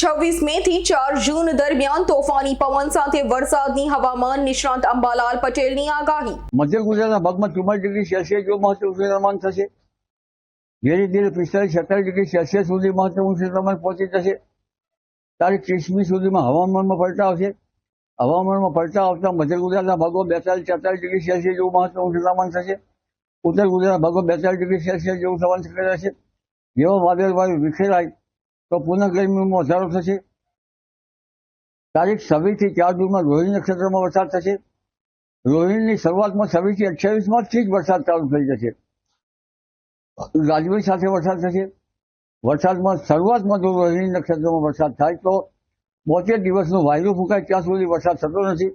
છવ્વીસ મે થી ચાર જૂન દરમિયાન તોફાની પવન સાથે વરસાદની હવામાન નિષ્ણાંત અંબાલાલ પટેલની આગાહી મધ્ય ગુજરાતના ભાગમાં ચુમ્માલીસ ડિગ્રી સેલ્સિયસ જેવું મહત્તમ તાપમાન થશે ધીરે ધીરે પિસ્તાલીસ સત્તાવીસ ડિગ્રી સેલ્સિયસ સુધી મહત્તમ તાપમાન પહોંચી જશે તારીખ ત્રીસમી સુધીમાં હવામાનમાં પલટા આવશે હવામાનમાં પલટા આવતા મધ્ય ગુજરાતના ભાગો બેતાલીસ તેતાલીસ ડિગ્રી સેલ્સિયસ જેવું મહત્તમ તાપમાન થશે ઉત્તર ગુજરાતના ભાગો બેતાલીસ ડિગ્રી સેલ્સિયસ જેવું થવાની શક્યતા છે જેવો વાદળ વાયુ વિખેરાય તો પુનઃ ગરમીમાં વધારો થશે? તારીખ છવ્વીસથી ચાર જૂનમાં રોહિણી નક્ષત્રમાં વરસાદ થશે? રોહિણીની શરૂઆતમાં છવ્વીસથી અઠ્યાવીસમાં જ વરસાદ ચાલુ થઈ જશે. ગાજવીજ સાથે વરસાદ થશે. વરસાદમાં શરૂઆતમાં જો રોહિણી નક્ષત્રમાં વરસાદ થાય તો બોતેર દિવસનું વાયુ ફૂંકાય, ત્યાં સુધી વરસાદ થતો નથી.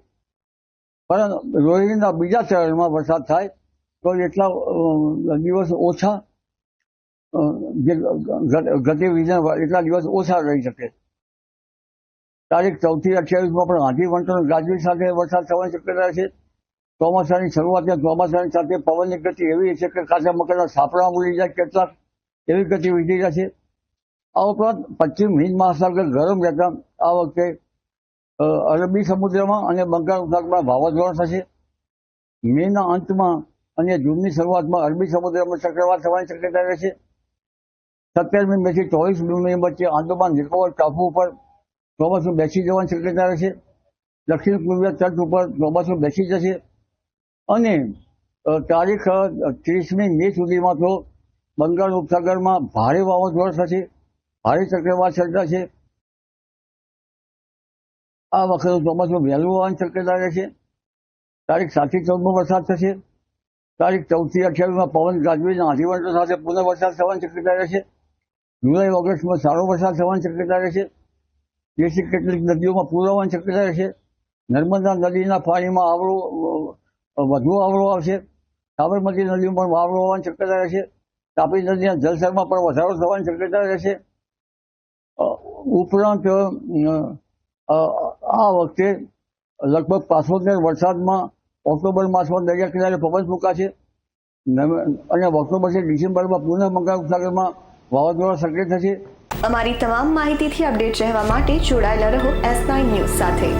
પરંતુ રોહિણીના બીજા ચરણમાં વરસાદ થાય તો એટલા દિવસ ઓછા જે ગતિવિધિ એટલા દિવસ ઓછા રહી શકે. તારીખ ચૌદથી અઠ્યાવીસમાં પણ આંધી વંટોળ ગાજવી સાથે વરસાદ થવાની શક્યતા છે. ચોમાસાની શરૂઆતમાં ચોમાસાની સાથે પવનની ગતિ એવી છે કે કાચા મકાનના સાપડા ઉડી જાય કેટલાક એવી ગતિ વધી જશે. આ ઉપરાંત પશ્ચિમ હિન્દ મહાસાગર ગરમ રહેતા આ વખતે અરબી સમુદ્રમાં અને બંગાળ ઉપસાગરમાં વાવાઝોડા થશે. મેના અંતમાં અને જૂનની શરૂઆતમાં અરબી સમુદ્રમાં ચક્રવાત થવાની શક્યતા રહેશે. સત્તરમી મી થી ચોવીસ મે વચ્ચે આંદોમાન નિકોબર ટાપુ ઉપર ચોમાસું બેસી જવાની શક્યતા રહેશે. દક્ષિણ પૂર્વીય તટ ઉપર ચોમાસું બેસી જશે. અને તારીખ ત્રીસમી મે સુધીમાં તો બંગાળ ઉપસાગરમાં ભારે વાવાઝોડા થશે. ભારે ચક્રવાત સર્જાશે. આ વખતે ચોમાસું વહેલું હોવાની શક્યતા રહેશે. તારીખ સાતથી ચૌદમાં વરસાદ થશે. તારીખ ચૌદથી અઠ્યાવીસમાં પવન ગાજવીના આજીવન સાથે પુનઃ વરસાદ થવાની શક્યતા રહેશે. જુલાઈ, ઓગસ્ટમાં સારો વરસાદ થવાની શક્યતા રહેશે. જેથી કેટલીક નદીઓમાં પૂર આવવાની શક્યતા રહેશે. નર્મદા નદીના પાણીમાં આવરો વધુ આવરો આવશે. સાબરમતી નદીમાં પણ વાવરો આવવાની શક્યતા રહેશે. તાપી નદીના જલસરમાં પણ વધારો થવાની શક્યતા રહેશે. ઉપરાંત આ વખતે લગભગ પાસોતેર વરસાદમાં ઓક્ટોબર માસમાં દરિયા કિનારે પવન ફૂંકાશે. અને ઓક્ટોબરથી ડિસેમ્બરમાં પુનઃ બંગાળ ઉપસાગરમાં વાવાઝોડા સક્રિય થશે. અમારી તમામ માહિતીથી અપડેટ રહેવા માટે જોડાયેલા રહો એસ નાઇન ન્યૂઝ સાથે.